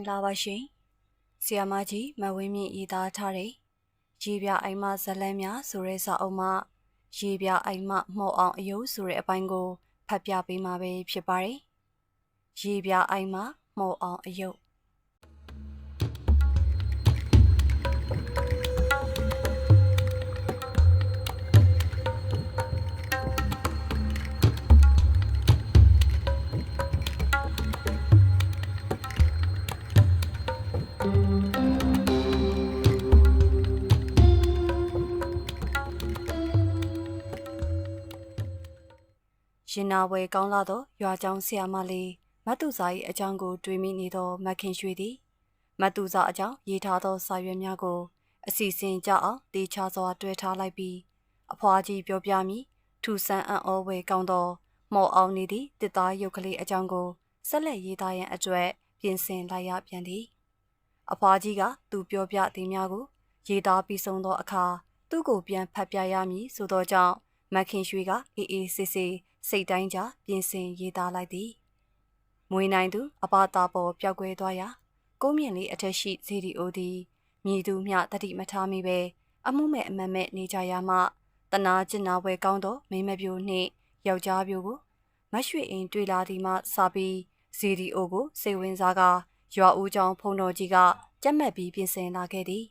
င်္ဂလာပါရှင်။ဆီယာမကြီးမဝင်းမြင့်ရေးသားထားတဲ့ရေပြအိမ်မဇလန်းများဆိုတဲ့စာအုပ်မှာရေပြအိမ်မမှုံအောင်အယုဆိုတဲ့အပိုင်းကိုဖတ်ပြပေးမှာပဲဖြစ်ပါတယ်။ရေပြအိမ်မမှုံအောင်အယု ရင်နာဝဲကောင်းလာသောရွာကျောင်းဆရာမလေးမတ်သူစာ၏အကြောင်းကို တွေးမိနေသောမခင်ရွှေသည်မတ်သူစာအကြောင်းရေးထားသောစာရွက်များကို အစီအစဉ်ကြအောင်တေချာစွာတွဲထားလိုက်ပြီးအဖွားကြီးပြောပြမည်ထူဆန်းအံ့ဩဝဲကောင်းသော မော်အောင်နေသည့်တစ်သားရုပ်ကလေးအကြောင်းကိုဆက်လက်ရေးသားရန်အတွက်ပြင်ဆင်လိုက်ရပြန်သည်အဖွားကြီးကသူပြောပြသည်များကိုရေးသားပြီးဆုံးသောအခါသူ့ကိုပြန်ဖတ်ပြရမည်ဆိုသောကြောင့်မခင်ရွှေကအေးအေးဆေးဆေး စိတ်တိုင်းကြပြင်ဆင်ရေးသားလိုက်သည်မွေနိုင်သူအပါတာပေါ်ပျောက်ကွယ်သွားရာကိုမြင့်လေးအထက်ရှိဇီဒီအိုသည်မြည်သူမျှတတိမထားမိပဲအမှုမဲ့အမတ်မဲ့နေကြရမှတနာကျင်နာပွဲကောင်းသောမိမပြိုနှင့်ယောက်ျားပြိုကိုမရွှေအိမ်တွေ့လာသည်မှစပြီးဇီဒီအိုကိုစိတ်ဝင်စားကရွာဦးကျောင်းဖုံတော်ကြီးကကြက်မှတ်ပြီးပြင်ဆင်လာခဲ့သည်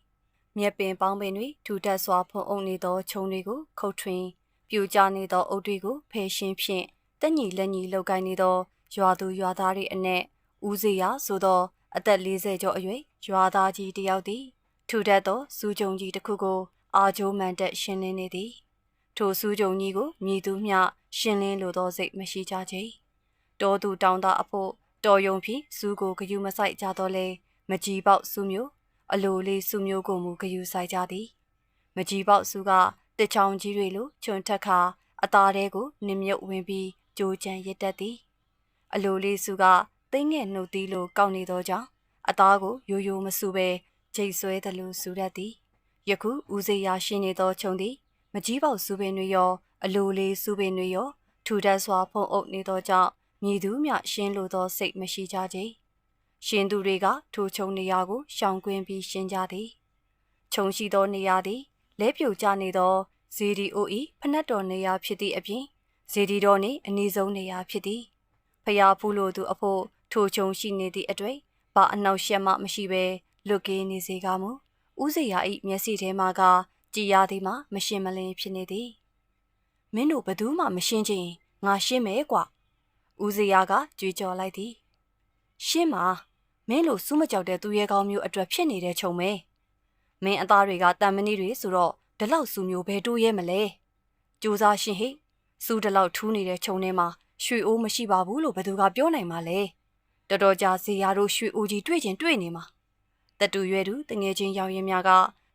မြက်ပင်ပေါင်းပင်တွေထူထပ်စွာဖုံအုပ်နေသောခြုံတွေကိုခုတ်ထွင်း ပြိုကျနေသောအုပ်တွေကိုဖယ်ရှင်းဖြင့်တက်ညီလက်ညီလောက်ကိုင်းနေသောရွာသူရွာသားတွေအနက်ဦးစေရဆိုသောအသက်40ကျော်အရွယ်ရွာသားကြီးတယောက်သည်ထူထပ်သောစူးကြုံကြီးတစ်ခုကိုအာဂျိုးမှန်တက်ရှင်းလင်းနေသည်ထိုစူးကြုံကြီးကိုမြည်သူမျှရှင်းလင်းလိုသောစိတ်မရှိကြချေတောသူတောင်းသားအဖို့တော်ယုံဖြင့်စူးကိုဂယုမဆိုင်ကြတော့လဲမကြီးပေါက်စူးမျိုးအလိုလေးစူးမျိုးကိုမူဂယုဆိုင်ကြသည် မကြီးပေါက်စူးက တစ်ချောင်းကြီးတွေလိုချွန်ထက်ခါအသားတဲကိုနင်မြုပ်ဝင်ပြီးကြိုးချံရစ်တတ်သည် အလိုလေးစုကသိငဲ့နှုတ်သီးလိုကောက်နေသောကြောင့်အသားကိုရိုးရိုးမဆူပဲဂျိတ်ဆွဲသလိုဆူတတ်သည်ယခုဦးစေးရရှိနေသောခြုံသည်မကြီးပေါက်စုပင်တွေရောအလိုလေးစုပင်တွေရောထူထပ်စွာဖုံအုပ်နေသောကြောင့်မြည်သူမျှရှင်းလိုသောစိတ်မရှိကြကြရှင်သူတွေကထိုခြုံနေရာကိုရှောင်ကွင်းပြီးရှင်းကြသည်ခြုံရှိသောနေရာသည် လဲပြိုကျနေသောဇီဒီအိုဤဖနက်တော်နေရာဖြစ်သည့်အပြင်ဇီဒီတော်နှင့်အနီးဆုံးနေရာဖြစ်သည်ဖျားဖူးလိုသူအဖို့ထိုချုံရှိနေသည့်အတွေ့ဘာအနောက်ရှက်မှမရှိဘဲလွတ်ကေးနေစေကမူဥစေရာဤမျက်စိထဲမှာကကြည်ရသည်မှာမရှင်းမလင်းဖြစ်နေသည်မင်းတို့ဘသူမှမရှင်းချင်းငါရှင်းမယ်ကွာဥစေရာကကြွေးကြော်လိုက်သည်ရှင်းပါမင်းလိုစူးမကြောက်တဲ့သူရဲကောင်းမျိုးအတွက်ဖြစ်နေတဲ့ခြုံမဲ မင်းအသားတွေကတန်မဏိတွေဆိုတော့ဒီလောက်စူမျိုးဘယ်တိုးရဲမလဲကြိုးစားရှင်ဟိစူဒီလောက်ထူးနေတဲ့ခြုံထဲမှာရွှေအိုးမရှိပါဘူးလို့ဘယ်သူကပြောနိုင်မှာလဲတော်တော်ကြာစီယာတို့ရွှေအိုးကြီးတွေ့ချင်းတွေ့နေမှာတတူရွယ်သူတငယ်ချင်းရောင်ရင်များက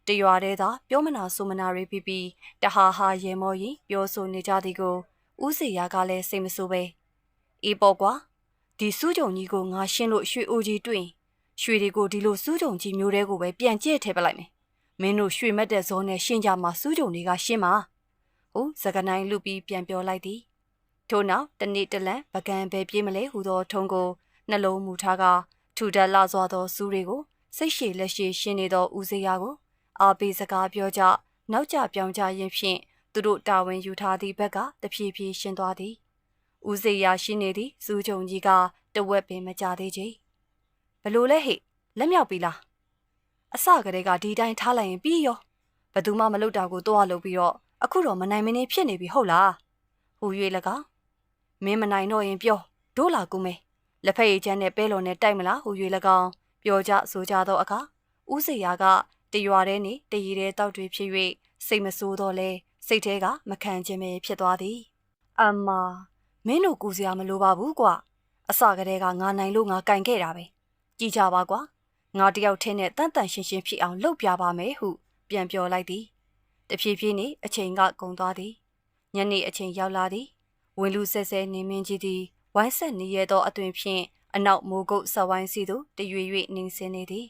တရွာတဲ့သာပြောမနာဆိုမနာတွေပြီးပြီးတဟာဟာရေမောရင်ပြောဆိုနေကြသည်ကိုဦးစီယာကလည်းစိတ်မဆိုးပဲအေးပေါ့ကွာဒီစူးကြုံကြီးကိုငါရှင်းလို့ရွှေအိုးကြီးတွေ့ရွှေတွေကိုဒီလိုစူးကြုံကြီးမျိုးတွေကိုပဲပြန်ကျဲ့ထည့်ပလိုက်မယ် မင်းတို့ရွှေမက်တဲ့ဇောနဲ့ရှင်းကြမှာစူးကြုံတွေကရှင်းမှာဟုတ်စကနိုင်လူပြီးပြန်ပြောလိုက်သည်ထို့နောက်တနေ့တလန်ပကံပဲပြေးမလဲဟူသောထုံကိုနှလုံးမူထားကထူထပ်လာစွာသောစူးတွေကိုစိတ်ရှည်လက်ရှည်ရှင်းနေသောဦးစေရကိုအာပေးစကားပြောကြနောက်ကျပြောင်းကြရင်ဖြင့်သူတို့တာဝန်ယူထားသည့်ဘက်ကတဖြည်းဖြည်းရှင်းသွားသည်ဦးစေရရှိနေသည့်စူးကြုံကြီးကတဝက်ပင်မကြသေးချေဘလို့လဲဟိလက်မြောက်ပြီလား အစကတည်းကဒီတိုင်းထားလိုက်ရင်ပြီးရောဘသူမှမလုပ်တာကိုတော့လုပ်ပြီးတော့အခုတော့မနိုင်မနေဖြစ်နေပြီဟုတ်လားဟူ၍၎င်းမင်းမနိုင်တော့ရင်ပြောဒို့လာကူမေလက်ဖက်ရည်ချမ်းနဲ့ပဲလုံးနဲ့တိုက်မလားဟူ၍၎င်းပြောကြဆိုကြသောအခါဦးစေရာကတရွာထဲနေတရီတဲ့တောက်တွေဖြစ်၍စိတ်မဆိုးတော့လဲစိတ်ထဲကမခံခြင်းပဲဖြစ်သွားသည် အမမင်းတို့ကူစရာမလိုပါဘူးကွာအစကတည်းကငါနိုင်လို့ငါကင်ခဲ့တာပဲကြည်ကြပါကွာ ငါတယောက်ထဲနဲ့တန်တန်ရှင်းရှင်းဖြစ်အောင်လုပ်ပြပါမယ်ဟုပြန်ပြောလိုက်သည်တဖြည်းဖြည်းနဲ့အချိန်ကကုန်သွားသည်ညနေအချိန်ရောက်လာသည်ဝင်လူဆဲဆဲနေမင်းကြီးသည်ဝိုင်းဆက်နေရသောအသွင်ဖြင့်အနောက်မိုးကုတ်ဆက်ဝိုင်းစီသို့တရွေ၍နှင်းဆင်းနေသည်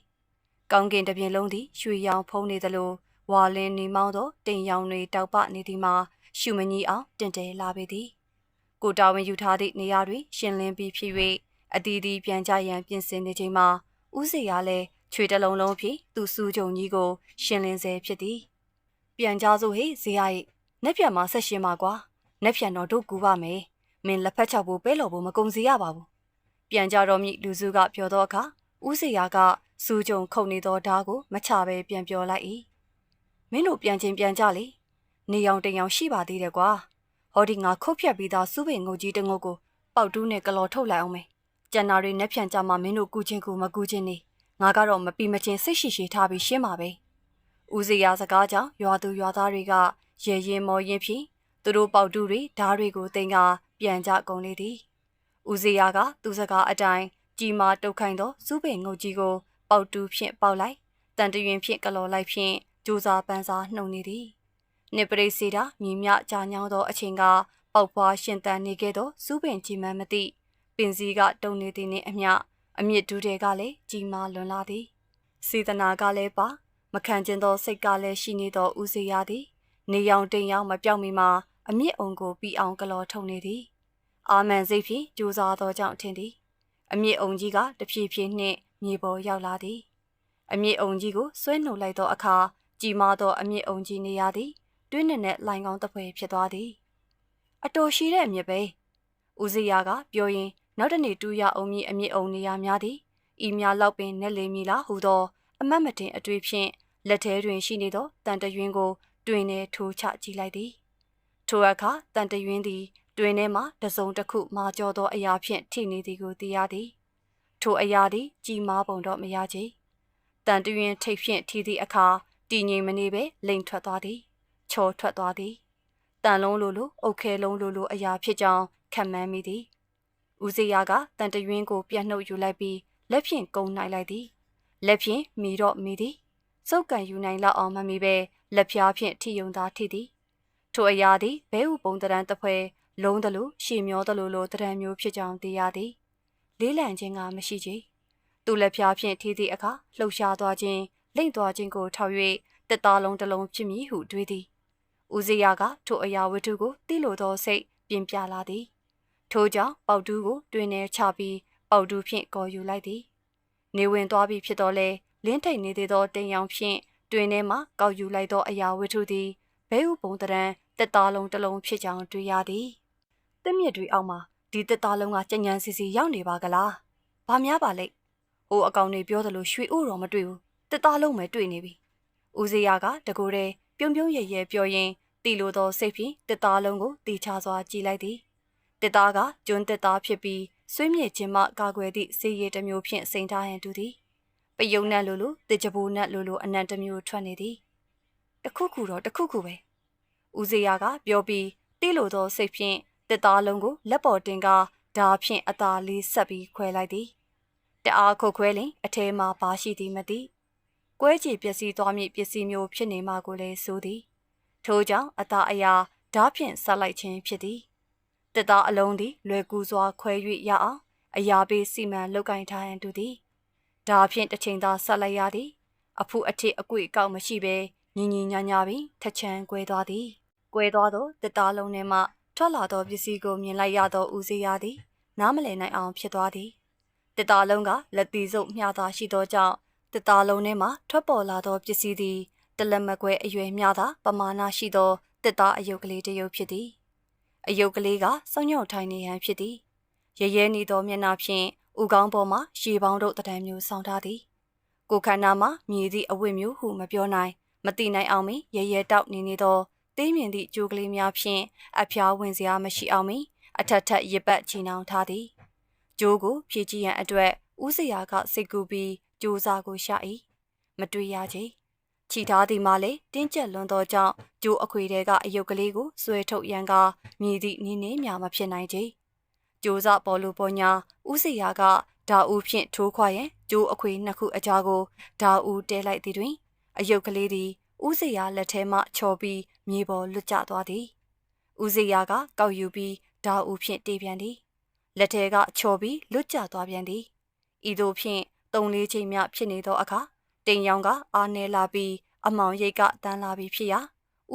ကောင်းကင်တစ်ပြင်လုံးသည်ရွှေရောင်ဖုံးနေသလိုဝါလင်းနေမောင်းသောတင်ရောင်တွေတောက်ပနေသည်မှာရှုမကြီးအောင်တင်တယ်လာပေသည်ကိုတာဝန်ယူထားသည့်နေရာတွင်ရှင်လင်းပြီးဖြစ်၍အတီးတီးပြန်ကြရန်ပြင်ဆင်နေချိန်မှာ ဦးစေရလည်းချွေတလုံးလုံးဖြင့်သူ့စူးကြုံကြီးကို ရှင်းလင်းစေဖြစ်သည်ပြန်ကြစို့ဟေ့ဇေယရဲ့နှက်ပြန်မှာဆက်ရှင်းပါကွာနှက်ပြန်တော့တို့ကူပါမယ်မင်းလက်ဖက်ချောက်ဖို့ပဲလို့ဖို့မကုံစီရပါဘူးပြန်ကြတော့မြလူစုကပြောတော့အခါဦးစေရကစူးကြုံခုန်နေသောဓာတ်ကိုမချပဲပြန်ပြောလိုက်၏မင်းတို့ပြန်ချင်းပြန်ကြလေနေအောင်တင်အောင်ရှိပါသေးတယ်ကွာဟောဒီငါခုတ်ဖြတ်ပြီးသားစူးပင်ငုတ်ကြီးတငုတ်ကိုပေါက်တူးနဲ့ကလော်ထုတ်လိုက်အောင်မယ် ကျန်နာတွေနှက်ပြန်ကြမှာမင်းတို့ကူချင်းကူမကူချင်းနေငါကတော့မပီမချင်းစိတ်ရှိရှိထားပြီးရှင်းပါပဲဦးစီရစကားကြောင့်ရွာသူရွာသားတွေကရေရင်မော်ရင်ဖြင့်သူတို့ပေါက်တူးတွေဓားတွေကိုတင်ကပြန်ကြကုန်လေသည်ဦးစီရကသူစကားအတိုင်းကြီးမာတုတ်ခိုင်းသောစူးပင်ငုတ်ကြီးကိုပေါက်တူးဖြင့်ပေါက်လိုက်တန်တရင်ဖြင့်ကလော်လိုက်ဖြင့်ကြိုးစားပန်းစားနှုံနေသည်နှစ်ပရိစီတာမြည်မြကြာညောင်းသောအချိန်ကပေါက်ဖွားရှင်တန်နေခဲ့သောစူးပင်ကြီးမှန်းမသိ ပင်စည်းကတုံနေသည်နှင့်အမျှအမြင့်ဒူးတွေကလည်းကြီးမားလွန်လာသည်စေတနာကလည်းပါမခံကျင်သောစိတ်ကလည်းရှိနေသောဦးစေရသည် နေရောင်တိမ်ရောင်မပြောင်းမီမှာအမြင့်အောင်ကိုပြီးအောင်ကလော်ထုံနေသည် အာမန်စိတ်ဖြင့်ကြိုးစားသောကြောင့်ထင်သည် အမြင့်အောင်ကြီးကတဖြည်းဖြည်းနှင့်မြေပေါ်ရောက်လာသည် အမြင့်အောင်ကြီးကိုဆွဲနှုတ်လိုက်သောအခါကြီးမားသောအမြင့်အောင်ကြီးနေရသည်တွင်းနဲ့နဲ့လိုင်ကောင်းတပွဲဖြစ်သွားသည် အတော်ရှိတဲ့အမြင့်ပဲဦးစီယာကပြောရင် နောက်တနေ့တူရအောင်မြင့်အမြင့်အောင်နေရများသည်ဤများလောက်ပင်နဲ့လေမီလားဟူသော အမတ်မတင်အတွေ့ဖြင့်လက်ထဲတွင်ရှိနေသောတန်တရွင်းကို တွင်ထဲထိုးချကြည့်လိုက်သည်ထိုအခါတန်တရွင်းသည် တွင်ထဲမှတစုံတစ်ခုမာကျော်သောအရာဖြင့်ထိနေသည်ကိုသိရသည် ထိုအရာသည် ကြီးမားပုံတော့မရချေတန်တရွင်းထိပ်ဖြင့်ထိသည့်အခါတည်ငြိမ်မနေပဲလိန်ထွက်သွားသည် ချော်ထွက်သွားသည်တန်လုံးလိုလိုအုတ်ခဲလုံးလိုလိုအရာဖြစ်ကြောင်းခံမှန်းမိသည် ဦးစေရကတန်တရွင်းကိုပြတ်နှုတ်ယူလိုက်ပြီးလက်ဖြင့်ကုံနိုင်လိုက်သည်လက်ဖြင့်မီတော့မီသည်စုပ်ကန်ယူနိုင်လောက်အောင်မမီပဲလက်ဖြားဖြင့်ထိယုံသာထိသည်ထိုအရာသည်ဘဲဥပုံတရံတဖွဲလုံးတလူရှည်မျောတလူလိုတရံမျိုးဖြစ်ကြောင်းသိရသည်လေးလံခြင်းကမရှိချေသူလက်ဖြားဖြင့်ထိသည့်အခါလှုပ်ရှားသွားခြင်းလိမ့်သွားခြင်းကိုထောက်၍တက်သားလုံးတစ်လုံးဖြစ်မည်ဟုတွေးသည်ဦးစီယာကထိုအရာဝတ္ထုကိုတိလိုသောစိတ်ပြင်ပြလာသည် ထို့ကြောင့်ပေါတူးကိုတွင်နေချပြီးပေါတူးဖြင့်ကော်ယူလိုက်သည် နေဝင်သွားပြီဖြစ်တော့လဲလင်းထိတ်နေသေးသောတင်ရောင်ဖြင့်တွင်ထဲမှကောက်ယူလိုက်သောအရာဝတ္ထုသည်ဘဲဥပုံတရံတက်သားလုံးတစ်လုံးဖြစ်ကြောင်းတွေ့ရသည်တင့်မြစ်တွေအောက်မှာဒီတက်သားလုံးကကြညံစီစီရောက်နေပါကလားဘာများပါလိမ့်ဟိုအကောင်တွေပြောသလိုရွှေဥတော်မတွေ့ဘူးတက်သားလုံးပဲတွေ့နေပြီဦးစေရကတကူတဲ့ပြုံပြုံရရဲပြောရင်းတီလိုသောစိတ်ဖြင့်တက်သားလုံးကိုတီချစွာကြည့်လိုက်သည် တက်သားကကျွန်းတက်သားဖြစ်ပြီးဆွေးမြေခြင်းမှကာကွယ်သည့်စေရည်တစ်မျိုးဖြင့်စိန်ထားဟန်တူသည်ပယုံနတ်လိုလိုတေချဘူနတ်လိုလိုအနံတစ်မျိုးထွက်နေသည်တခုခုတော့တခုခုပဲဦးစေရကပြောပြီးတီလိုသောစိတ်ဖြင့်တက်သားလုံးကိုလက်ပေါ်တင်ကားဓာဖြင့်အသာလေးဆက်ပြီးခွဲလိုက်သည်တအားခုတ်ခွဲလင်အထဲမှာပါရှိသည်မသိကွဲကြည်ပျက်စီးသွားမည့်ပစ္စည်းမျိုးဖြစ်နေမှကိုလည်းဆိုသည်ထို့ကြောင့်အသာအရာဓာဖြင့်ဆက်လိုက်ခြင်းဖြစ်သည် တက်သားအလုံးသည်လွယ်ကူစွာခွဲ၍ရအောင်အရာပေးစီမံလောက်ကင်ထားရန်တူသည်ဒါဖြင့်တစ်ချိန်သာဆက်လိုက်ရသည် အဖုအထစ်အကွေအကောက်မရှိဘဲညီညီညာညာပင်ထချမ်းကွဲသွားသည်ကွဲသွားသောတက်သားလုံးထဲမှထွက်လာသောပစ္စည်းကိုမြင်လိုက်ရသောဦးစေးရသည်နားမလည်နိုင်အောင်ဖြစ်သွားသည်တက်သားလုံးကလက်တီစုပ်မျှသာရှိသောကြောင့်တက်သားလုံးထဲမှထွက်ပေါ်လာသောပစ္စည်းသည်တလက်မကွဲအရွယ်မျှသာပမာဏရှိသောတက်သားအယုတ်ကလေးတစ်ယုတ်ဖြစ်သည် အယုတ်ကလေးကစောင်းညော့ထိုင်နေဟန်ဖြစ်သည်ရရဲနေသောမျက်နှာဖြင့်ဥကောင်းပေါ်မှရေပေါင်းတို့တံမျိုးဆောင်းထားသည်ကိုခန္ဓာမှာမြည်သည့်အဝတ်မျိုးဟုမပြောနိုင်မတိနိုင်အောင်မီရရဲတောက်နေနေသောသေးမြင်သည့်ကြိုးကလေးများဖြင့်အဖျားဝင်စရာမရှိအောင်မီအထက်ထက်ရစ်ပတ်ချီနှောင်ထားသည်ကြိုးကိုဖြည့်ကြည့်ရန်အတွက်ဦးစရာကစိတ်ကူပြီးကြိုးစားကိုရှာ၏မတွေ့ရချေ ချီထားသည်မှလည်းတင်းကျပ်လွန်သောကြောင့်ကြိုးအခွေတဲကအယုတ်ကလေးကိုဆွဲထုတ်ရန်ကမြည်သည့်နည်းနည်းများမဖြစ်နိုင်ချေကြိုးစားပေါ်လိုပေါ်ညာဦးစရာကဓာဦးဖြင့်ထိုးခွာရန်ကြိုးအခွေနှစ်ခုအကြားကိုဓာဦးတဲလိုက်သည်တွင် အယုတ်ကလေးသည်ဦးစရာလက်ထဲမှချော်ပြီးမြေပေါ်လွတ်ကျသွားသည်ဦးစရာကကောက်ယူပြီးဓာဦးဖြင့်တေးပြန်သည်လက်ထဲကချော်ပြီးလွတ်ကျသွားပြန်သည်ဤသို့ဖြင့်တုံလေးချိန်မြဖြစ်နေသောအခါ တိမ်ရောင်ကအာနယ်လာပြီးအမောင်ရိတ်ကတန်းလာပြီးဖြစ်ရာ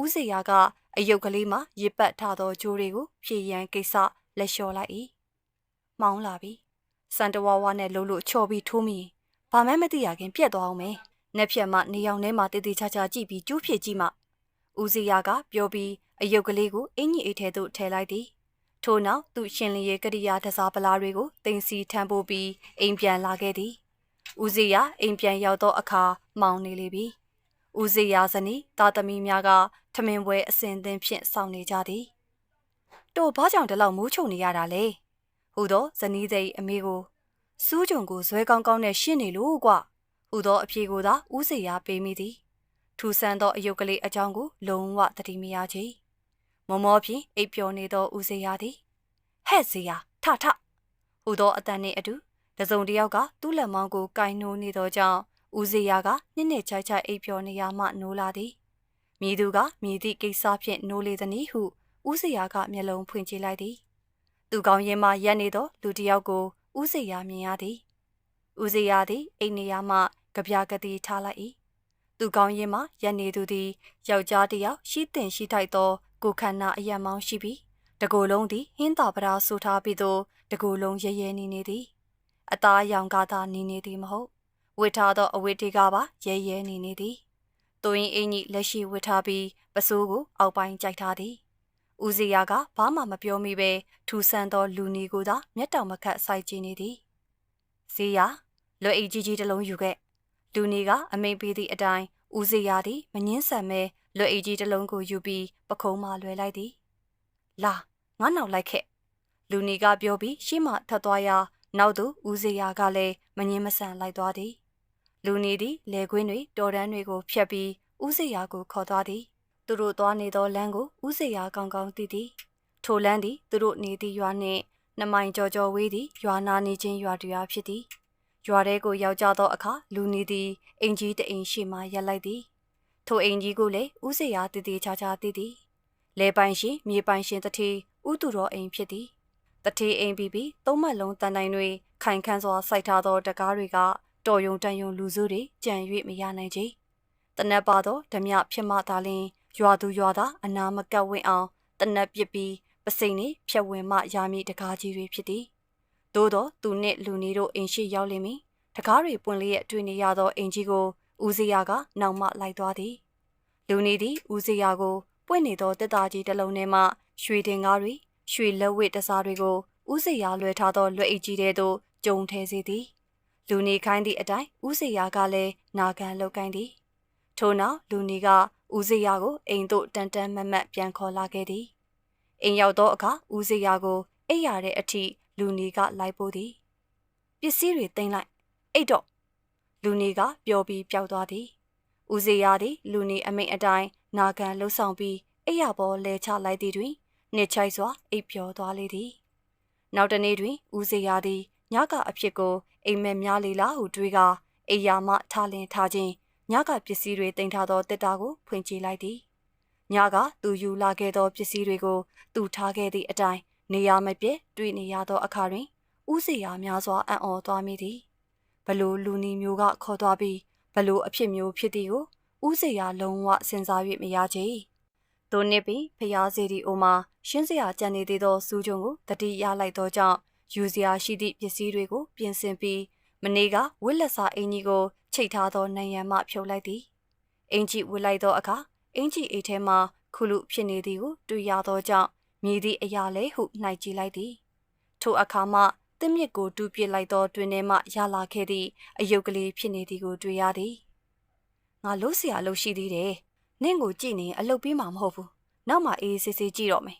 ဦးစရာကအယုတ်ကလေးမှရစ်ပတ်ထားသောဂျိုးတွေကိုဖြည့်ရန်ကိစ္စလက်လျှော်လိုက်၏မောင်းလာပြီစန်တဝါဝါနဲ့လှုပ်လို့ချော်ပြီးထိုးမိဘာမှမသိရခင်ပြက်သွားအောင်မယ်။နှစ်ဖြက်မှနေရောင်ထဲမှာတည်တည်ချာချာကြည့်ပြီးကျူးဖြစ်ကြည့်မှဦးစီယာကပြောပြီးအယုတ်ကလေးကိုအင်ကြီးအိတ်ထဲသို့ထည့်လိုက်သည်။ထို့နောက်သူရှင်လျေကရိယာတစားပလားတွေကိုတင်စီထမ်းပိုးပြီးအိမ်ပြန်လာခဲ့သည်။ ဦးစီယာအိမ်ပြန်ရောက်သောအခါမောင်နေလေပြီ။ဦးစီယာဇနီးသားသမီးများကထမင်းပွဲအစဉ်သင်းဖြင့်စောင့်နေကြသည်။တို့ဘာကြောင့်ဒီလောက်မိုးချုံနေရတာလဲ။ဟူသောဇနီးသိအမေကိုစူးကြုံကိုဇွဲကောင်းကောင်းနဲ့ရှင်းနေလို့ကွဟူသောအဖြေကိုသာဦးစေရပေးမိသည်ထူဆန်းသောအယုတ်ကလေးအကြောင်းကိုလုံးဝတတိမရချေမောမောဖြင့်အိပ်ပျော်နေသောဦးစေရသည်ဟဲ့စေရထထဟူသောအတန်နှင့်အတူ တစုံတစ်ယောက်ကသူ့လက်မောင်းကိုကင်နိုးနေသောကြောင့်ဦးစေရကနှစ်နှစ်ချိုက်ချိုက်အိပ်ပျော်နေရမှနိုးလာသည်မြည်သူကမြည်သည့်ကိစ္စဖြင့်နိုးလေသည်ဟုဦးစေရကမျက်လုံးဖွင့်ကြည့်လိုက်သည်သူကောင်းရင်မှရက်နေသောလူတစ်ယောက်ကိုဦးစေရမြင်ရသည်ဦးစေရသည်အိမ်နေရမှကြပြကတိထားလိုက်၏သူကောင်းရင်မှရက်နေသူသည်ယောက်ျားတစ်ယောက်ရှိတင်ရှိထိုက်သောကိုခန္ဓာအယံမောင်းရှိပြီးတကိုယ်လုံးသည်ဟင်းသာပရာဆူထားပြီးသောတကိုယ်လုံးရဲရဲနေနေသည် အသားရောင်ကားသာနေနေသည်မဟုတ်ဝစ်ထားသောအဝတ်တွေကပါရဲရဲနေနေသည်သူရင်အင်းကြီးလက်ရှိဝစ်ထားပြီးပစိုးကိုအောက်ပိုင်းကြိုက်ထားသည်ဦးစီယာကဘာမှမပြောမိပဲထူဆန်းသောလူနီကိုသာမျက်တောင်မခတ်စိုက်ကြည့်နေသည်။ဇေယာလွယ်အိတ်ကြီးကြီးတစ်လုံးယူခဲ့။လူနီကအမိန်ပေးသည့်အတိုင်းဦးဇေယာသည်မငင်းဆန်မဲလွယ်အိတ်ကြီးတစ်လုံးကိုယူပြီးပခုံးမှလွယ်လိုက်သည်။လာငါနောက်လိုက်ခဲ့။လူနီကပြောပြီးရှေ့မှထပ်သွားရာ နောက်သို့ဦးဇေယာကလည်းမငင်းမဆန်လိုက်သွားသည်။လူနီသည်လေကွင်းတွေတော်တန်းတွေကိုဖျက်ပြီးဦးဇေယာကိုခေါ်သွားသည်။သူတို့သွားနေသောလမ်းကိုဦးစေရာကောင်းကောင်းသိသည်ထိုလန်းသည်သူတို့နေသည့်ရွာနှင့်နှမိုင်ကြော်ကြော်ဝေးသည့်ရွာနာနေခြင်းရွာတရားဖြစ်သည်ရွာထဲကိုရောက်ကြသောအခါလူနေသည်အင်ကြီးတအိမ်ရှိမှရက်လိုက်သည်ထိုအင်ကြီးကိုလည်းဥစေရာတည်တည်ချာချာသိသည်လေပိုင်ရှင်မြေပိုင်ရှင်တတိဥသူတော်အိမ်ဖြစ်သည် တတိအိမ်ပြီးပြီးသုံးမလုံးတန်တိုင်တွေခိုင်ခန့်စွာစိုက်ထားသောတကားတွေကတော်ယုံတန်ယုံလူစုတွေကြံ၍မရနိုင်ကြတနက်ပါသောဓမြဖြစ်မှသာလျှင်ရွာသူရွာသားအနာမကပ်ဝင့်အောင်တနက်ပစ်ပြီးပစိန်နှင့်ဖြတ်ဝင်မှရာမီတကားကြီးတွေဖြစ်သည်သို့သောသူနှင့်လူနီတို့အိမ်ရှိရောက်လိမ့်မည်တကားတွေပွင့်လျက်တွေ့နေရသောအိမ်ကြီးကိုဦးစရာကနောက်မှလိုက်သွားသည်လူနီသည်ဦးစရာကိုပွင့်နေသောတက်တာကြီးတစ်လုံးထဲမှရွှေတင်ကားတွေ ရွှေလက်ဝတ်တစားတွေကိုဦးစရာလွှဲထားသောလွှဲအိတ်ကြီးထဲသို့ကျုံထဲစေသည်လူနီခိုင်းသည့်အတိုင်းဦးစရာကလည်းနာခံလောက်ကိုင်းသည်ထို့နောက်လူနီကဦးစရာကိုအိမ်သို့တန်တန်မတ်မတ်ပြန်ခေါ်လာခဲ့သည်အိမ်ရောက်သောအခါဦးစရာကိုအိပ်ရတဲ့အထိလူနီကလိုက်ပို့သည်ပစ္စည်းတွေတင်လိုက်အိတ်တော့လူနီကပျော်ပြီးပျောက်သွားသည်ဦးစရာသည်လူနီအမိန်အတိုင်းနာခံလှုပ်ဆောင်ပြီးအိပ်ရပေါ်လဲချလိုက်သည်တွင် နှစ်ချိုက်စွာအိပ်ပျော်သွားလေသည်နောက်တနေ့တွင်ဦးစရာသည်ညကအဖြစ်ကိုအိမ်မက်များလေလားဟုတွေးကအိယာမှထားလင်ထားခြင်းညကပစ္စည်းတွေတင်ထားသောတစ်တာကိုဖွင့်ကြည့်လိုက်သည်ညကသူယူလာခဲ့သောပစ္စည်းတွေကိုသူထားခဲ့သည့်အတိုင်းနေရာမပြည့်တွေ့နေရသောအခါတွင်ဥစီယာများစွာအံ့ဩသွားမိသည်ဘလို့လူနီမျိုးကခေါ်သွားပြီးဘလို့အဖြစ်မျိုးဖြစ်သည်ကိုဥစီယာလုံးဝစဉ်းစား၍မရချေ။ သို့နစ်ပြီးဖျားစီဒီအိုမှာရှင်းစရာကြံနေသေးသောစူးကြုံကိုတတိရလိုက်သောကြောင့်ယူစရာရှိသည့်ပစ္စည်းတွေကိုပြင်ဆင်ပြီးမနေ့ကဝစ်လက်စာအင်ကြီးကိုချိတ်ထားသောနံရံမှဖြုတ်လိုက်သည်အင်ကြီးဝစ်လိုက်သောအခါအင်ကြီးအိတ်ထဲမှခုလူဖြစ်နေသည်ကိုတွေ့ရသောကြောင့်မြည်သည့်အရာလဲဟုနှိုက်ကြည့်လိုက်သည်ထိုအခါမှတင့်မြစ်ကိုတူးပစ်လိုက်သောတွင်ထဲမှရလာခဲ့သည့်အယုတ်ကလေးဖြစ်နေသည်ကိုတွေ့ရသည်ငါလို့เสียလို့ရှိသေးတယ် နင့်ကိုကြည့်နေအလုတ်ပြီးမှမဟုတ်ဘူးနောက်မှအေးစစ်စစ်ကြည့်တော့မယ်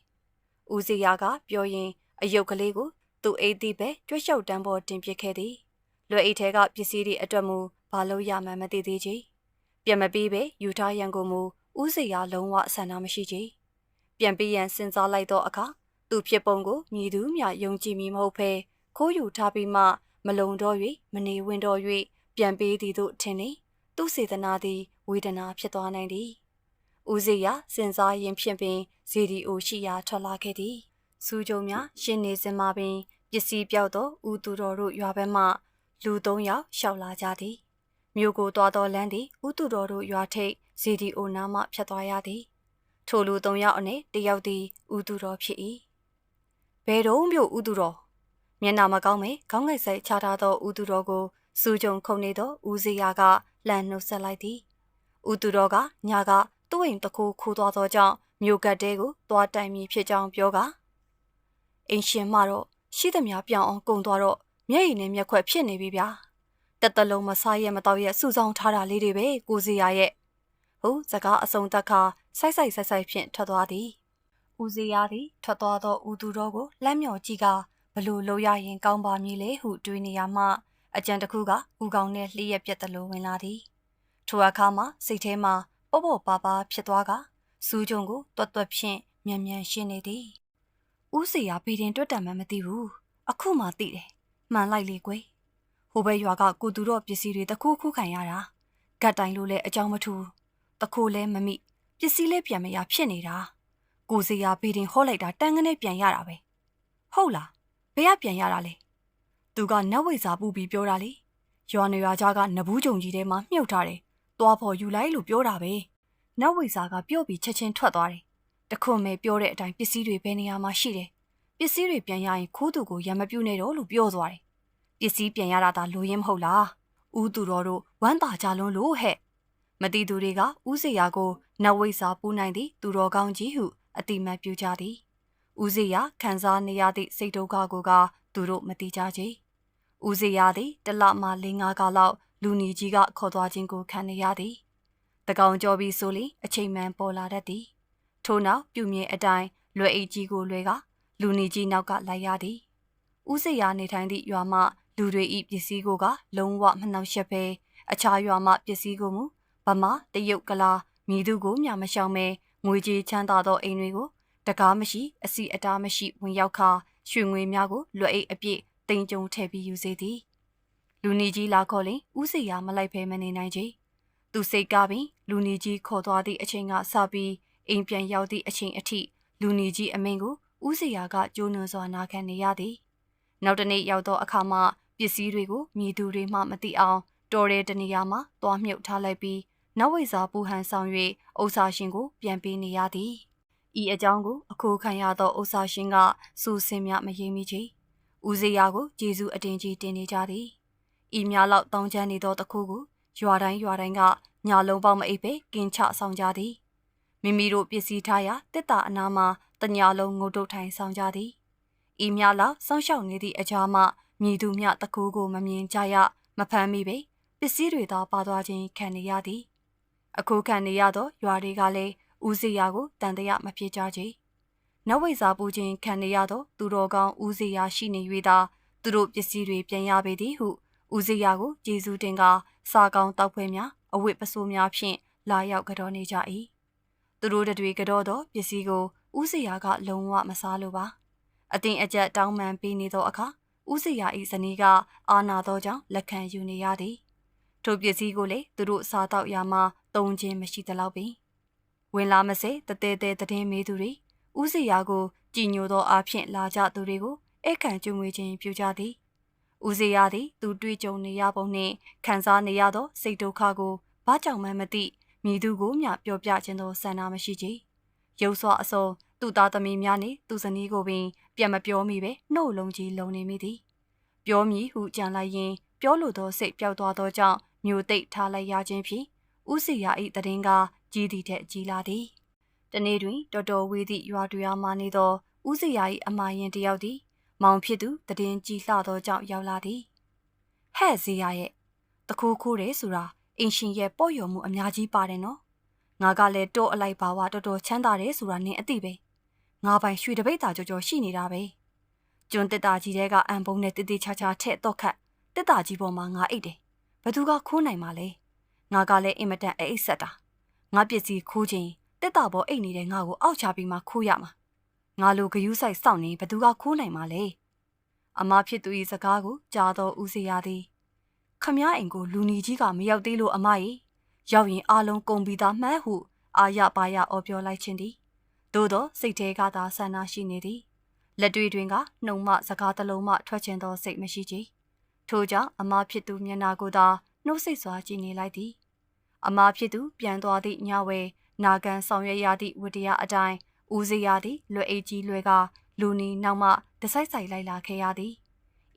ဦးစီယာကပြောရင်အယုတ်ကလေးကိုသူ့အိတ်သည့်ပဲကြွက်လျှောက်တန်းပေါ်တင်ပစ်ခဲ့သည်လွယ်အိတ်ထဲကပစ္စည်းတွေအတွက်မူဘာလို့ရမှန်းမသိသေးချေပြန်မပြီးပဲယူထားရန်ကိုမူဥစီရလုံးဝဆန္ဒမရှိချေပြန်ပြီးရန်စဉ်းစားလိုက်တော့အခါသူဖြစ်ပုံကိုမြည်သူမြယုံကြည်မိမဟုတ်ဖဲခိုးယူထားပြီးမှမလုံတော့၍မနေဝင်တော့၍ပြန်ပေးသည်သို့ထင်နေသူစေတနာသည်ဝေဒနာဖြစ်သွားနိုင်သည် ဦးစီရစဉ်းစားရင်ဖြင့်ပင်ဇီဒီအိုရှိရာထွက်လာခဲ့သည်စူးကြုံများရှင်းနေစင်မှာပင်ပစ္စည်းပြောက်သောဦးသူတော်တို့ရွာဘက်မှလူ၃ယောက်ရှောက်လာကြသည်မြို့ကိုသွားသောလမ်းသည်ဥတုတော်တို့ရွာထိပ်ဇီဒီအိုနားမှဖြတ်သွားရသည်ထိုလူ၃ယောက်အနက်တယောက်သည်ဥတုတော်ဖြစ်၏ဘယ်တော့မြို့ဥတုတော်မျက်နာမကောင်းမဲခေါင်းငိုက်ဆိုင်ချထားသောဥတုတော်ကိုစူးကြုံခုန်နေသောဦးစီယာကလန်နှုတ်ဆက်လိုက်သည်ဦးသူတော်ကညာက သူ့အိမ်တခုခူးသွားသောကြောင့်မြို့ကတ်တဲကိုသွားတိုင်မိဖြစ်ကြောင်းပြောကအိမ်ရှင်မတော့ရှိသမျှပြောင်းအောင်ကုံသွားတော့မျက်ရည်နဲ့မျက်ခွက်ဖြစ်နေပြီဗျာတက်တလုံးမစားရမတော့ရစူဆောင်ထားတာလေးတွေပဲကိုစီယာရဲ့ဟုတ်စကားအစုံသက်ခါဆိုက်ဆိုက်ဆိုက်ဆိုက်ဖြင့်ထွက်သွားသည်ဦးစီယာသည်ထွက်သွားသောဦးသူတော်ကိုလမ်းမြော်ကြည့်ကဘလို့လိုရရင်ကောင်းပါမည်လေဟုတွေးနေရမှအကြံတစ်ခုကဦးကောင်းနဲ့လှည့်ရက်ပြက်တလို့ဝင်လာသည်ထိုအခါမှာစိတ်ထဲမှာ ပေါ့ပေါ့ပါပါဖြစ်သွားကစူးကြုံကိုတွတ်တွတ်ဖြင့်မြန်မြန်ရှင်းနေသည်ဦးစီယာဘီတင်တွတ်တံမှမသိဘူးအခုမှသိတယ်မှန်လိုက်လေကွယ်ဟိုဘက်ရွာကကိုသူတော့ပစ္စည်းတွေတခုခုခံရတာဂတ်တိုင်လို့လည်းအကြောင်းမထူတခိုးလည်းမမိပစ္စည်းလည်းပြန်မရဖြစ်နေတာကိုစီယာဘီတင်ဟော့လိုက်တာတန်းကနေပြန်ရတာပဲဟုတ်လားဘယ်ကပြန်ရတာလဲသူကနတ်ဝိဇာပူပြီးပြောတာလေရွာနေရွာသားကနဘူးကြုံကြီးထဲမှာမြုပ်ထားတယ် သွားဖို့ယူလိုက်လို့ပြောတာပဲနတ်ဝိဇာကပြော့ပြီးချက်ချင်းထွက်သွားတယ်တခွန်မဲပြောတဲ့အတိုင်းပစ္စည်းတွေဘယ်နေရာမှာရှိတယ်ပစ္စည်းတွေပြန်ရရင်ခိုးသူကိုရံမပြုတ်နဲ့တော့လို့ပြောသွားတယ်ပစ္စည်းပြန်ရတာသာလိုရင်းမဟုတ်လားဦးသူတော်တို့ဝမ်းသာကြလွန်းလို့ဟဲ့မတိသူတွေကဦးစေရာကိုနတ်ဝိဇာပူနိုင်သည့်သူတော်ကောင်းကြီးဟုအတိမတ်ပြုကြသည်ဦးစေရာခံစားနေရသည့်စိတ်ဒုက္ခကိုကသူတို့မတိကြကြ။ဦးစေရာသည်တလမှ၄၅ကလောက် လူနီကြီးကခေါ်သွားခြင်းကိုခံနေရသည်။တကောင်ကြောပြီးဆိုလီအချိန်မှန်ပေါ်လာတတ်သည်။ထို့နောက်ပြုမြင်အတိုင်းလွယ်အိတ်ကြီးကိုလွယ်ကလူနီကြီးနောက်ကလိုက်ရသည်။ဦးစေရာနေထိုင်သည့်ရွာမှလူတွေဤပစ္စည်းကိုကလုံးဝမနှောက်ယှက်ပဲအခြားရွာမှပစ္စည်းကိုမူဗမာတရုတ်ကလာမိသူကိုမျှမရှောင်မဲငွေကြေးချမ်းသာသောအိမ်တွေကိုတကားမရှိအစီအတားမရှိဝင်ရောက်ခါရွှေငွေများကိုလွယ်အိတ်အပြည့်တင်ကြုံထည့်ပြီးယူစေသည် လူနီကြီးလာခေါ်လင်ဦးစီယာမလိုက်ဖဲမနေနိုင်ကြသူစိတ်ကားပြီးလူနီကြီးခေါ်သွားသည့်အချိန်ကစပြီးအိမ်ပြန်ရောက်သည့်အချိန်အထိလူနီကြီးအမိန်ကိုဦးစီယာကကြိုးနွံစွာနာခံနေရသည်နောက်တနေ့ရောက်သောအခါမှာပစ္စည်းတွေကိုမြည်သူတွေမှမသိအောင်တော်တဲ့တနေရာမှာတွားမြုပ်ထားလိုက်ပြီးနောက်ဝိဇာပူဟန်ဆောင်၍ဥစ္စာရှင်ကို ပြန်ပေးနေရသည်ဤအကြောင်းကိုအခိုခံရသောဥစ္စာရှင်ကစူစင်မြမရိပ်မိချေဦးစေရာကိုဂျေစုအတင်ကြီးတင်နေကြသည် ဤများလောက်တောင်းချမ်းနေသောတခုကိုရွာတိုင်းရွာတိုင်းကညာလုံးပေါက်မအိပ်ပဲကင်းချဆောင်ကြသည်မိမိတို့ပစ္စည်းထားရာတစ်တာအနာမှာတညာလုံးငုတ်တုတ်ထိုင်ဆောင်ကြသည်ဤများလောက်စောင့်ရှောက်နေသည့်အကြားမှမြည်သူမြတကူကိုမမြင်ကြရမဖမ်းမိပဲပစ္စည်းတွေသာပါသွားခြင်းခံနေရသည်အခုခံနေရသောရွာတွေကလည်းဦးစီယာကိုတန်တရမဖြစ်ကြကြ။နဝိဇာပူခြင်းခံနေရသော သူတော်ကောင်းဦးစီယာရှိနေ၍သာသူတို့ပစ္စည်းတွေပြန်ရပေသည်ဟု ဦးစီယာကိုကျေးဇူးတင်ကစာကောင်းတောက်ဖွဲများအဝတ်ပစိုးများဖြင့်လာရောက်ကြောနေကြ၏။သူတို့တွေကြောသောပစ္စည်းကိုဦးစီယာကလုံးဝမစားလိုပါ။အတင်းအကျပ်တောင်းပန်ပေးနေသောအခါဦးစီယာ၏ဇနီးကအာနာသောကြောင့်လက်ခံယူနေရသည်။ထိုပစ္စည်းကိုလည်းသူတို့စားတော့ရမှာတုံခြင်းမရှိသလောက်ပင်ဝင်လာမစေတသေးသေးတည်မေးသူတွေဥစီယာကိုကြည်ညိုသောအားဖြင့်လာကြသူတွေကိုဧကန်ကျွငွေခြင်းပြုကြသည် ဥစီယာသည်သူတွေးကြုံနေရပုံနှင့်ခံစားနေရသော စိတ်ဒုက္ခကိုဘာကြောင့်မှမသိမိသူကိုမျှပြောပြခြင်းသောဆန္ဒမရှိကြရုပ်စွာအစုံသူ့သားသမီးများနှင့်သူ့ဇနီးကိုပင် ပြန်မပြောမိပဲနှုတ်လုံးကြီးလုံနေမိသည်ပြောမည်ဟုကြံလိုက်ရင် ပြောလိုသောစိတ်ပျောက်သွားသောကြောင့်မျိုးသိပ်ထားလိုက်ရခြင်းဖြင့်ဥစီယာ၏တည်င်းကကြီးသည်ထက်ကြီးလာသည်တနေ့တွင်တော်တော်ဝေးသည့်ရွာတွေအားမှနေသောဥစီယာ၏အမာရင်တယောက်သည် မောင်ဖြစ်သူတည်င်းကြီးလှသောကြောင့်ရောက်လာသည်ဟဲ့ဇေယရဲ့တခိုးခိုးတယ်ဆိုတာအင်ရှင်ရဲ့ပေါ့ရော်မှုအများကြီးပါတယ်နော်ငါကလည်းတောအလိုက်ပါဝတော်တော်ချမ်းသာတယ်ဆိုတာနင်အသိပဲငါပိုင်ရွှေတပိတ်တာကြော်ကြော်ရှိနေတာပဲကျွန်းတက်တာကြီးတဲကအံပုံးနဲ့တိတိချာချာထက်တော့ခတ်တက်တာကြီးပေါ်မှာငါအိတ်တယ်ဘသူကခိုးနိုင်မှာလဲငါကလည်းအင်မတန်အိတ်ဆက်တာငါပစ္စည်းခိုးခြင်းတက်တာပေါ်အိတ်နေတဲ့ငါကိုအောက်ချပြီးမှခိုးရမှာ ငါလိုဂယုဆိုင်စောင့်နေဘသူကခိုးနိုင်မှာလဲအမဖြစ်သူ၏စကားကိုကြားတော်ဦးစေရသည်ခမည်းအိမ်ကိုလူနီကြီးကမရောက်သေးလို့အမကြီးရောက်ရင်အာလုံးကုန်ပြီးသားမှန်းဟုအာရပါရအော်ပြောလိုက်ခြင်းသည်သို့သောစိတ်ထဲကသာဆန္ဒရှိနေသည်လက်တွေတွင်ကနှုံမစကားတလုံးမှထွက်ခြင်းသောစိတ်မရှိကြထို့ကြောင့်အမဖြစ်သူမျက်နာကိုသာနှုတ်ဆက်စွာကြည့်နေလိုက်သည်အမားဖြစ်သူပြန်သွားသည့်ညဝဲနာကန်ဆောင်ရွက်ရသည့်ဝတ္တရားအတိုင်း ဦးစေရသည့်လွယ်အိတ်ကြီးလွယ်ကလူနီနောက်မှတဆိုင်ဆိုင်လိုက်လာခဲ့ရသည်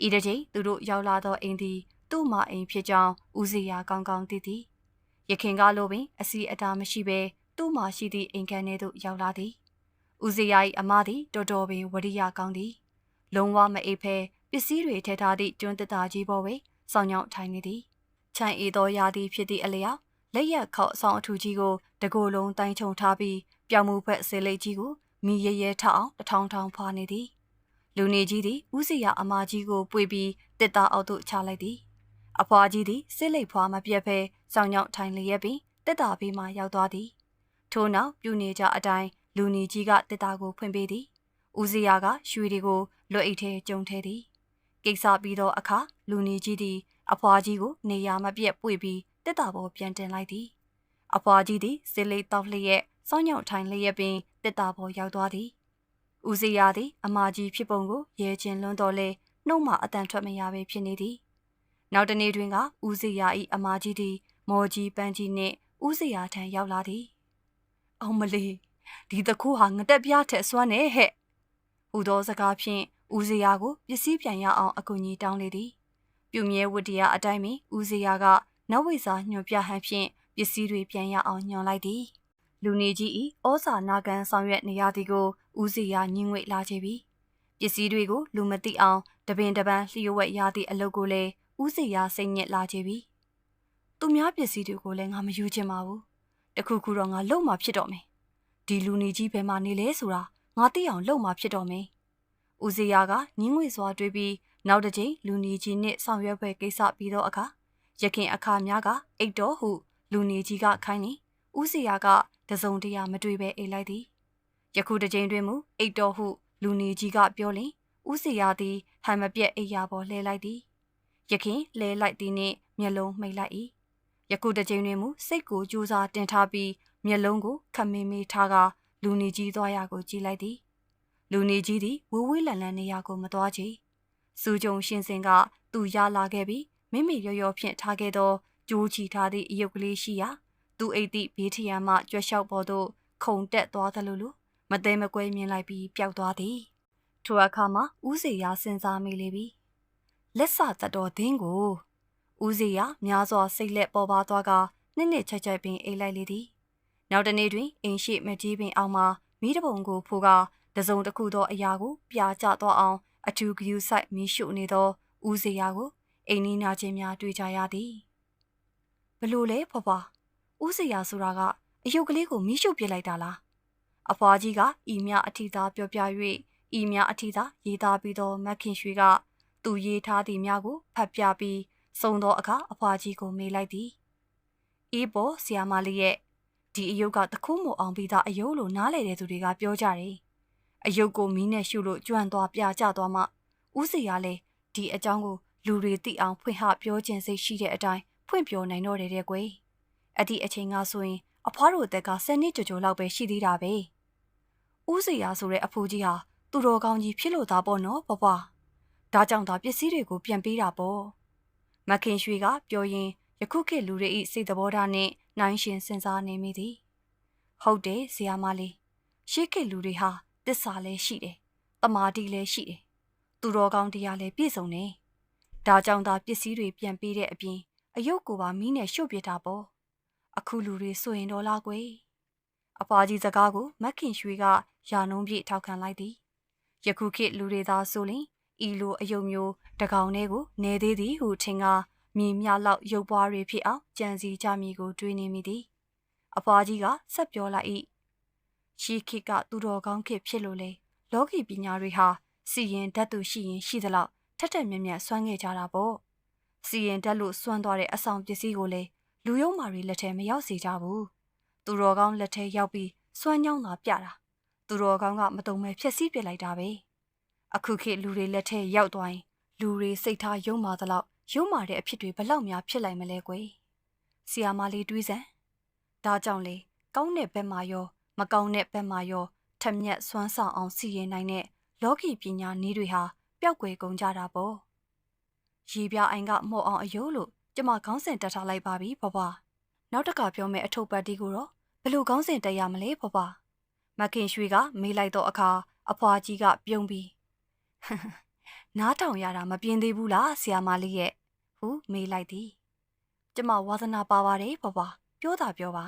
ဤတစ်ချိန်သူတို့ရောက်လာသောအိမ်သည်သူသူ့မအိမ်ဖြစ်ကြောင်းဦးစီယာကောင်းကောင်းသိသည်ရခင်ကလိုပင်အစီအတာမရှိဘဲသူ့မရှိသည့်အိမ်ခန်းထဲသို့ရောက်လာသည်ဦးစီယာ၏အမသည်တော်တော်ပင်ဝရိယကောင်းသည်လုံးဝမအိပ်ဖဲပစ္စည်းတွေထည့်ထားသည့်ကျွန်းတတာကြီးပေါ်တွင်စောင်းညောင်းထိုင်နေသည်ခြံအေသောရာသီဖြစ်သည့်အလျောက် လက်ရက်ခောက်အဆောင်အထူကြီးကိုတကိုယ်လုံးတိုင်းချုံထားပြီးပြောင်မှုဖက်ဆေးလိပ်ကြီးကိုမိရဲရဲထအောင်တထောင်ထောင်ဖွာနေသည်လူနေကြီးသည်ဦးစီရအမကြီးကိုပွေပြီးတစ်သားအောက်သို့ချလိုက်သည်အဖွာကြီးသည်စစ်လိပ်ဖွာမပြတ်ဖဲစောင်းညောင်းထိုင်လျက်ပြီးတက်တာဘေးမှရောက်သွားသည်ထို့နောက်ပြူနေကြအတိုင်းလူနေကြီးကတက်တာကိုဖွင့်ပေးသည်ဦးစီရကရွှေတွေကိုလွတ်အိတ်ထဲကျုံထဲသည်ကိစ္စပြီးသောအခါလူနေကြီးသည်အဖွာကြီးကိုနေရာမပြတ်ပွေပြီး တက်တာပေါ်ပြန်တင်လိုက်သည်အဖွာကြီးသည်စစ်လိပ်တောက်လျက်စောင်းညောင်းထိုင်လျက်ပင်တက်တာပေါ်ရောက်သွားသည်ဦးစီရသည် အမကြီးဖြစ်ပုံကိုရဲချင်းလွန်းတော်လဲနှုတ်မှအတန်ထွက်မရပဲဖြစ်နေသည်နောက်တနေ့တွင်ကဦးစီရ၏အမကြီးသည် မော်ကြီးပန်းကြီးနှင့်ဦးစီရထံရောက်လာသည်အောင်မလေးဒီတခုဟာငတက်ပြားထက်စွမ်းနေဟဲ့ဟူသောစကားဖြင့်ဦးစီရကိုပစ္စည်းပြန်ရအောင်အကူအညီတောင်းလေသည် ပြုမြဲဝတ္တရားအတိုင်းပင်ဦးစီရက နဝိစာညွှန်ပြဟန်ဖြင့်ပစ္စည်းတွေပြန်ရအောင်ညွှန်လိုက်သည်လူနေကြီး၏ဩဇာနာခံဆောင်ရွက်နေရသည်ကိုဦးစီရညှင်းငွေလာချေပြီပစ္စည်းတွေကိုလူမသိအောင်တပင်တပန်းလျှို့ဝှက်ရသည့်အလုပ်ကိုလည်းဦးစီရစိတ်ညစ်လာချေပြီသူများပစ္စည်းတွေကိုလည်းငါမယူချင်ပါဘူးတခုခုတော့ငါလုံမှာဖြစ်တော့မယ်ဒီလူနေကြီးဘယ်မှာနေလဲဆိုတာငါသိအောင်လုံမှာဖြစ်တော့မယ်ဦးစီရကညင်းငွေစွာတွေးပြီးနောက်တစ်ချိန်လူနေကြီးနှင့်ဆောင်ရွက်ပွဲကိစ္စပြီးတော့အခါ ရခင်အခါများကအိတ်တော်ဟု လူနေကြီးကခိုင်းနေဦးစီရကတစုံတရာမတွေ့ပဲအိတ်လိုက်သည်ယခုတစ်ချိန်တွင်မူအိတ်တော်ဟု လူနေကြီးကပြောလင်ဦးစီရသည်ဟန်မပြက်အိယာပေါ်လှဲလိုက်သည်ရခင်လဲလိုက်သည်နှင့်မျက်လုံးမှိတ်လိုက်၏ယခုတစ်ချိန်တွင်မူစိတ်ကိုကြိုးစားတင်ထားပြီးမျက်လုံးကိုခမင်းမေးထားကလူနေကြီးသွားရကိုကြည့်လိုက်သည်လူနေကြီးသည်ဝဝေးလန်လန်နေရာကိုမသွားချေစူကြုံရှင်စင်ကသူရလာခဲ့ပြီး မိမိရော်ရော်ဖြင့်ထားခဲ့သောကြိုးချီထားသည့်အယုတ်ကလေးရှိရာသူအိတ်သည့်ဘေးထရံမှကြွက်လျှောက်ပေါ်သို့ခုန်တက်သွားသလိုလိုမသိမကွဲမြင်လိုက်ပြီးပျောက်သွားသည်ထိုအခါမှာဦးစေရစဉ်းစားမိလေပြီလက်စတတော်သင်းကိုဦးစေရများစွာစိတ်လက်ပေါ်ပါသွားကနှစ်နှစ်ချိုက်ချိုက်ပင်အိတ်လိုက်လေသည်နောက်တနေ့တွင်အိမ်ရှိမကြီးပင်အောင်မှာမိတပုံကိုဖိုးကတစုံတစ်ခုသောအရာကိုပြာကျသွားအောင်အထူးဂယူဆိုင်မီးရှို့နေသောဦးစေရကို အိမ်နီးနာချင်းများတွေ့ကြရသည်ဘလို့လဲဖွားဖွားဦးစေရဆိုတာကအယုတ်ကလေးကိုမီးရှို့ပစ်လိုက်တာလားအဖွားကြီးကဤမြအထီသားပြောပြ၍ဤမြအထီသားရေးသားပြီးသောမက်ခင်ရွှေကသူရေးထားသည့်များကိုဖတ်ပြပြီးစုံသောအခါအဖွားကြီးကိုမေးလိုက်သည်အေးပေါ်ဆီယာမလေးရဲ့ဒီအယုတ်ကတခုမို့အောင်ပြီးသားအယုတ်လို့နားလေတဲ့သူတွေကပြောကြတယ်အယုတ်ကိုမီးနဲ့ရှုလို့ကျွမ်းသွားပြကျသွားမှဦးစီရလဲဒီအကြောင်းကို လူတွေသိအောင်ဖွင့်ဟပြောခြင်းစိတ်ရှိတဲ့အတိုင်းဖွင့်ပြောနိုင်တော့တယ်တဲ့ကွယ်အဲ့ဒီအချိန်ကဆိုရင်အဖွားတို့အသက်က10နှစ်ကျော်ကျော်လောက်ပဲရှိသေးတာပဲဦးစီရဆိုတဲ့အဖိုးကြီးဟာသူတော်ကောင်းကြီးဖြစ်လို့သားပေါ့နော်ဘဘဒါကြောင့်သာပစ္စည်းတွေကိုပြန်ပေးတာပေါ့မခင်ရွှေကပြောရင်ယခုခေတ်လူတွေဤစိတ်သဘောထားနဲ့နိုင်ရှင်စဉ်းစားနေမိသည်ဟုတ်တယ်ဇီယာမလေးရှေးခေတ်လူတွေဟာတစ္ဆာလည်းရှိတယ်တမာတိလည်းရှိတယ်သူတော်ကောင်းတရားလည်းပြည့်စုံတယ် ဒါကြောင့်သာပစ္စည်းတွေပြန်ပေးတဲ့အပြင်အယုတ်ကိုပါမီးနဲ့ရှို့ပစ်တာပေါ့အခုလူတွေဆိုရင်တော့လားကွယ်အဖွာကြီးစကားကိုမက်ခင်ရွှေကယာနှုံးပြည့်ထောက်ခံလိုက်သည်ယခုခေတ်လူတွေသာဆိုရင်ဤလိုအယုတ်မျိုးတကောင်လေးကိုနေသေးသည်ဟုထင်ကမြေမြလောက်ရုပ်ပွားတွေဖြစ်အောင်ကြံစီကြမည်ကိုတွေးနေမိသည်အဖွာကြီးကဆက်ပြောလိုက်၏ရှီခိကသူတော်ကောင်းခေဖြစ်လို့လေလောကီပညာတွေဟာစီရင်ဓာတ်သူရှိရင်ရှိသလောက် ထက်ထက်မြက်မြက်စွမ်းခဲ့ကြတာပေါ့စီရင်ဓာတ်လို့စွမ်းသွားတဲ့အဆောင်ပစ္စည်းကိုလေလူယုံမာတွေလက်ထဲမရောက်စေကြဘူးသူတော်ကောင်းလက်ထဲရောက်ပြီးစွမ်းညောင်းတာပြတာသူတော်ကောင်းကမတုံမဲ့ဖြက်စီးပစ်လိုက်တာပဲအခုခေတ်လူတွေလက်ထဲရောက်သွားရင်လူတွေစိတ်ထားယုံမာသလောက်ယုံမာတဲ့အဖြစ်တွေဘလောက်များဖြစ်လိုက်မလဲကွယ်ဆီယာမလေးတွေးစမ်းဒါကြောင့်လေကောင်းတဲ့ဘက်မှာရော မကောင်းတဲ့ဘက်မှာရောထက်မြက်စွမ်းဆောင်အောင်စီရင်နိုင်တဲ့လောကီပညာနည်းတွေဟာ ပျောက်ကွယ်ကုန်ကြတာပေါ့ရေပြအိုင်ကမော့အောင်အယိုးလို့ကျမခေါင်းစဉ်တက်ထားလိုက်ပါပြီဘဘနောက်တကပြောမယ့်အထုပ်ပတ်တီကိုတော့ဘလို့ခေါင်းစဉ်တက်ရမလဲဘဘမခင်ရွှေကမေးလိုက်တော့အခါအဖွာကြီးကပြုံးပြီးနားထောင်ရတာမပြင်းသေးဘူးလားဆရာမလေးရဲ့ဟဟုမေးလိုက်သည်ကျမဝါသနာပါပါတယ်ဘွားပြောတာပြောပါ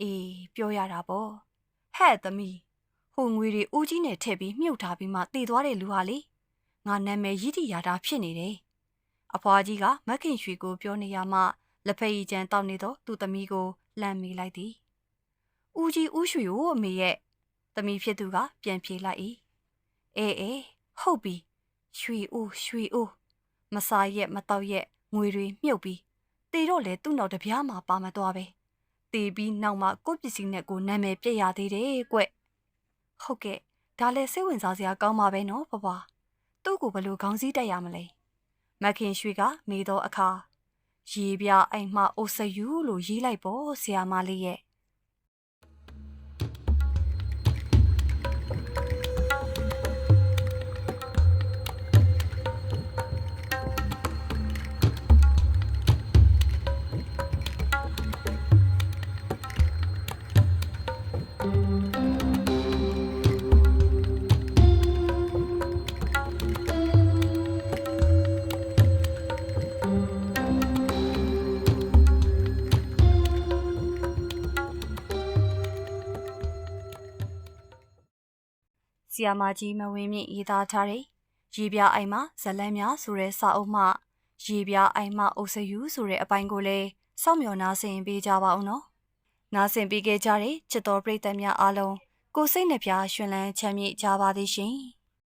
အေးပြောရတာပေါ့ဟဲ့သမီးဟိုငွေတွေဦးကြီးနဲ့ထည့်ပြီးမြုပ်ထားပြီးမှတည်သွားတဲ့လူဟာလေ ငါနာမည်ရည်တည်ရတာဖြစ်နေတယ်အဖွားကြီးကမက်ခင်ရွှေကိုပြောနေရမှလက်ဖက်ရည်ကျန်တောက်နေတော့သူ့သမီးကိုလှမ်းမိလိုက်သည်ဦးကြီးဦးရွှေကိုအမေရဲ့သမီးဖြစ်သူကပြန်ပြေးလိုက်၏အေးအေးဟုတ်ပြီရွှေဦးရွှေဦးမစားရက်မတော့ရက်ငွေတွေမြုပ်ပြီးတေတော့လေသူ့နောက်တပြားမှာပါမသွားပဲတေပြီးနောက်မှကိုယ့်ပစ္စည်းနဲ့ကိုယ်နာမည်ပြည့်ရသေးတယ်ကွဟုတ်ကဲ့ဒါလည်းစိတ်ဝင်စားစရာကောင်းပါပဲနော်ဘဘ သူ့ကိုဘယ်လိုခေါင်းစည်းတက်ရမလဲမခင်ရွှေကမေးတော့အခါရေပြအိမ်မှအိုဆယူလို့ရေးလိုက်ပေါ့ဆရာမလေးရဲ့ ဆီယာမာကြီးမဝင်းမြင့်ရေးသားထားတဲ့ရေပြအိုင်မှာဇလန်းများဆိုတဲ့စာအုပ်မှရေပြအိုင်မှာအုပ်စယူဆိုတဲ့အပိုင်းကိုလည်းစောင့်မျှော်နားဆင်ပေးကြပါအောင်နော်။နားဆင်ပေးခဲ့ကြတဲ့ချစ်တော်ပရိသတ်များအားလုံးကိုစိတ်နှပြရှင်လန်းချမ်းမြေ့ကြပါသည်ရှင်။